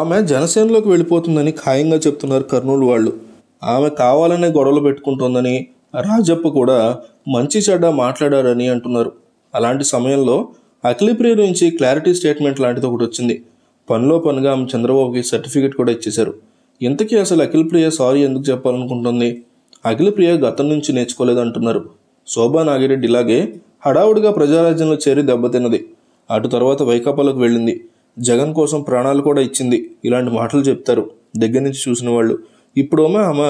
ఆమె జనసేనలోకి వెళ్ళిపోతుందని ఖాయంగా చెప్తున్నారు కర్నూలు వాళ్ళు. ఆమె కావాలనే గొడవలు పెట్టుకుంటోందని రాజప్ప కూడా మంచి చెడ్డ మాట్లాడారని అంటున్నారు. అలాంటి సమయంలో అఖిలప్రియ నుంచి క్లారిటీ స్టేట్మెంట్ లాంటిది ఒకటి వచ్చింది. పనిలో పనిగా ఆమె చంద్రబాబుకి సర్టిఫికేట్ కూడా ఇచ్చేశారు. ఇంతకీ అసలు అఖిలప్రియ సారీ ఎందుకు చెప్పాలనుకుంటుంది? అఖిలప్రియ గతం నుంచి నేర్చుకోలేదు అంటున్నారు శోభా నాగిరెడ్డి ఇలాగే హడావుడిగా ప్రజారాజ్యంలో చేరి దెబ్బతిన్నది. అటు తర్వాత వైకాపాలకు వెళ్ళింది. జగన్ కోసం ప్రాణాలు కూడా ఇచ్చింది. ఇలాంటి మాటలు చెప్తారు. దగ్గర నుంచి చూసిన వాళ్ళు. ఇప్పుడేమో ఆమె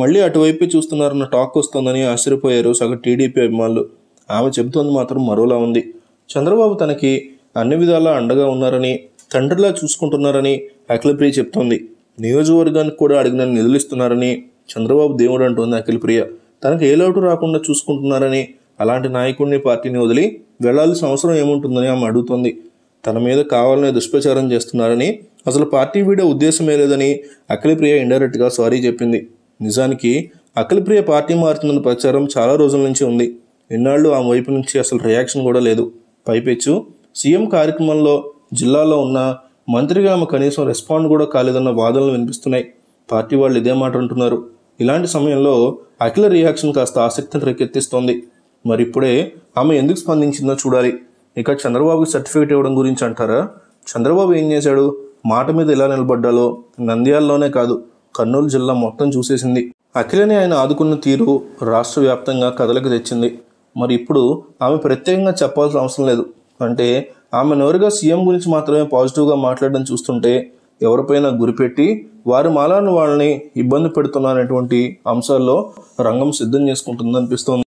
మళ్ళీ అటువైపే చూస్తున్నారన్న టాక్ వస్తుందని ఆశ్చర్యపోయారు సగం టీడీపీ అభిమానులు. ఆమె చెబుతోంది మాత్రం మరోలా ఉంది. చంద్రబాబు తనకి అన్ని విధాలా అండగా ఉన్నారని తండ్రిలా చూసుకుంటున్నారని అఖిలప్రియ చెప్తోంది. నియోజకవర్గానికి కూడా అడిగిన నిధులిస్తున్నారని చంద్రబాబు దేవుడు అంటోంది అఖిలప్రియ. తనకు ఏ లోటు రాకుండా చూసుకుంటున్నారని అలాంటి నాయకుడిని పార్టీని వదిలి వెళ్ళాల్సిన అవసరం ఏముంటుందని ఆమె అడుగుతోంది. తన మీద కావాలనే దుష్ప్రచారం చేస్తున్నారని అసలు పార్టీ వీడే ఉద్దేశమే లేదని అఖిలప్రియ ఇండైరెక్ట్గా సారీ చెప్పింది. నిజానికి అఖిలప్రియ పార్టీ మారుతుందన్న ప్రచారం చాలా రోజుల నుంచి ఉంది. ఎన్నాళ్ళు ఆమె వైపు నుంచి అసలు రియాక్షన్ కూడా లేదు. పైపెచ్చు సీఎం కార్యక్రమంలో జిల్లాలో ఉన్న మంత్రిగా ఆమె కనీసం రెస్పాండ్ కూడా కాలేదన్న వాదనలు వినిపిస్తున్నాయి. పార్టీ వాళ్ళు ఇదే మాట అంటున్నారు. ఇలాంటి సమయంలో అఖిల రియాక్షన్ కాస్త ఆసక్తిని రేకెత్తిస్తోంది. మరి ఇప్పుడే ఆమె ఎందుకు స్పందించిందో చూడాలి. ఇక చంద్రబాబుకి సర్టిఫికేట్ ఇవ్వడం గురించి అంటారా? చంద్రబాబు ఏం చేశాడు? మాట మీద ఎలా నిలబడ్డాలో నంద్యాలలోనే కాదు కర్నూలు జిల్లా మొత్తం చూసేసింది. అఖిలని ఆయన ఆదుకున్న తీరు రాష్ట్ర వ్యాప్తంగా కథలకు తెచ్చింది. మరి ఇప్పుడు ఆమె ప్రత్యేకంగా చెప్పాల్సిన అవసరం లేదు. అంటే ఆమె నోరుగా సీఎం గురించి మాత్రమే పాజిటివ్గా మాట్లాడడం చూస్తుంటే ఎవరిపైనా గురిపెట్టి వారి మాలాన్ని వాళ్ళని ఇబ్బంది పెడుతున్నారనేటువంటి అంశాల్లో రంగం సిద్ధం చేసుకుంటుందనిపిస్తోంది.